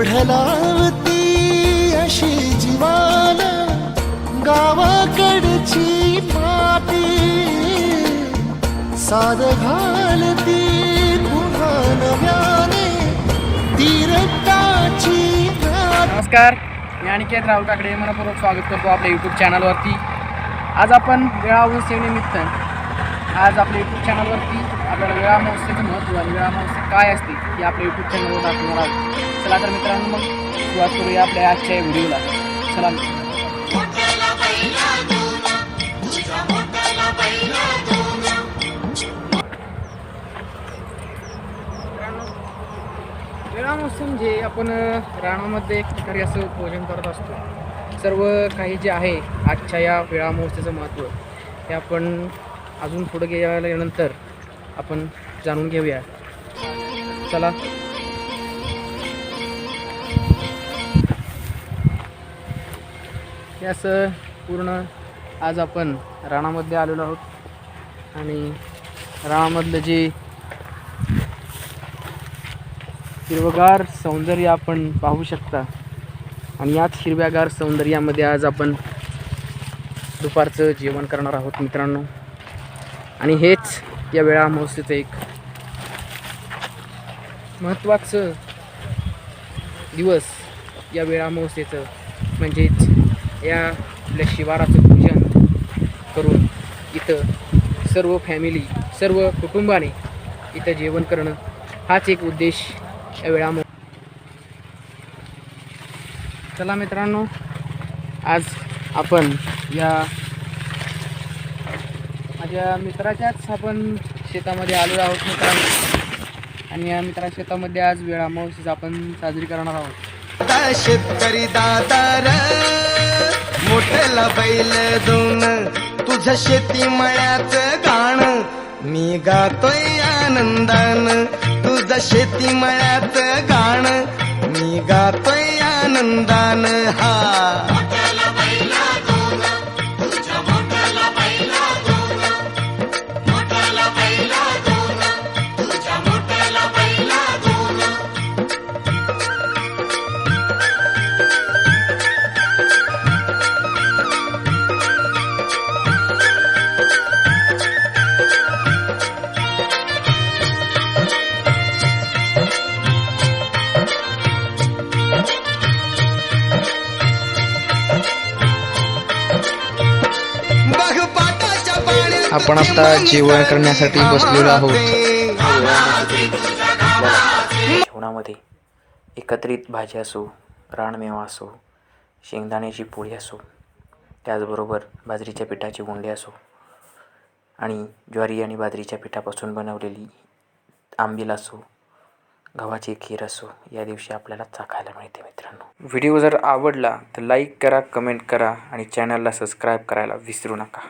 ओढलावती अशी जीवान गावाकडची माती. साध घालती पुन्हा नव्याने तीरटाची नमस्कार मी अनिकेत राहुल काकडे मनपूर्वक स्वागत करतो आपल्या यूट्यूब चॅनलवरती आज आपण वेळा निमित्त आज आपल्या यूट्यूब चॅनलवरती आपल्याला वेळा महोत्सवाचं महत्त्व आणि वेळा महोत्सव काय असते हे आपल्या यूट्यूब चॅनलवर दाखवणार आहोत. चला तर मित्रांनो मग सुरुवात करूया आपल्या आजच्या या व्हिडिओला. चला वेळा महोत्सव म्हणजे आपण रानामध्ये एक प्रकारे असं भोजन करत असतो. सर्व काही जे आहे आजच्या या वेळा महोत्सवाचं महत्त्व हे आपण अजून पुढे गेल्यानंतर आपण जाणून घेऊया. चला. हे असं पूर्ण आज आपण रानामध्ये आलेलो आहोत. आणि रानामधलं जे हिरवगार सौंदर्य आपण पाहू शकता आणि याच हिरव्यागार सौंदर्यामध्ये आज आपण दुपारचं जेवण करणार आहोत मित्रांनो. आणि हेच या वेळा महोत्सवाचं एक महत्त्वाचं दिवस या वेळा अमावस्येचं म्हणजेच या आपल्या शिवाराचं पूजन करून इथं सर्व फॅमिली सर्व कुटुंबाने इथं जेवण करणं हाच एक उद्देश या वेळा चला मित्रांनो आज आपण या माझ्या मित्राच्याच आपण शेतामध्ये आलेलो आहोत मित्रांनो. आणि या मित्रा शेतामध्ये आज वेळा महोत्सव आपण साजरी करणार आहोत. शेतकरी दादार मोठ्याला बैल दोन तुझं शेती मळ्याच गाण. मी गातोय आनंदान तुझं शेती मळ्याच गाण. मी गातोय आनंदान हा. आपण आता जेवण करण्यासाठी बसलेलो आहोत. जेवणामध्ये एकत्रित भाजी असो रानमेवा असो शेंगदाण्याची पोळी असो त्याचबरोबर बाजरीच्या पिठाची गुंडे असो आणि ज्वारी आणि बाजरीच्या पिठापासून बनवलेली आंबील असो गव्हाची खीर असो या दिवशी आपल्याला चाखायला मिळते मित्रांनो व्हिडिओ जर आवडला तर लाईक करा कमेंट करा आणि चॅनलला सबस्क्राईब करायला विसरू नका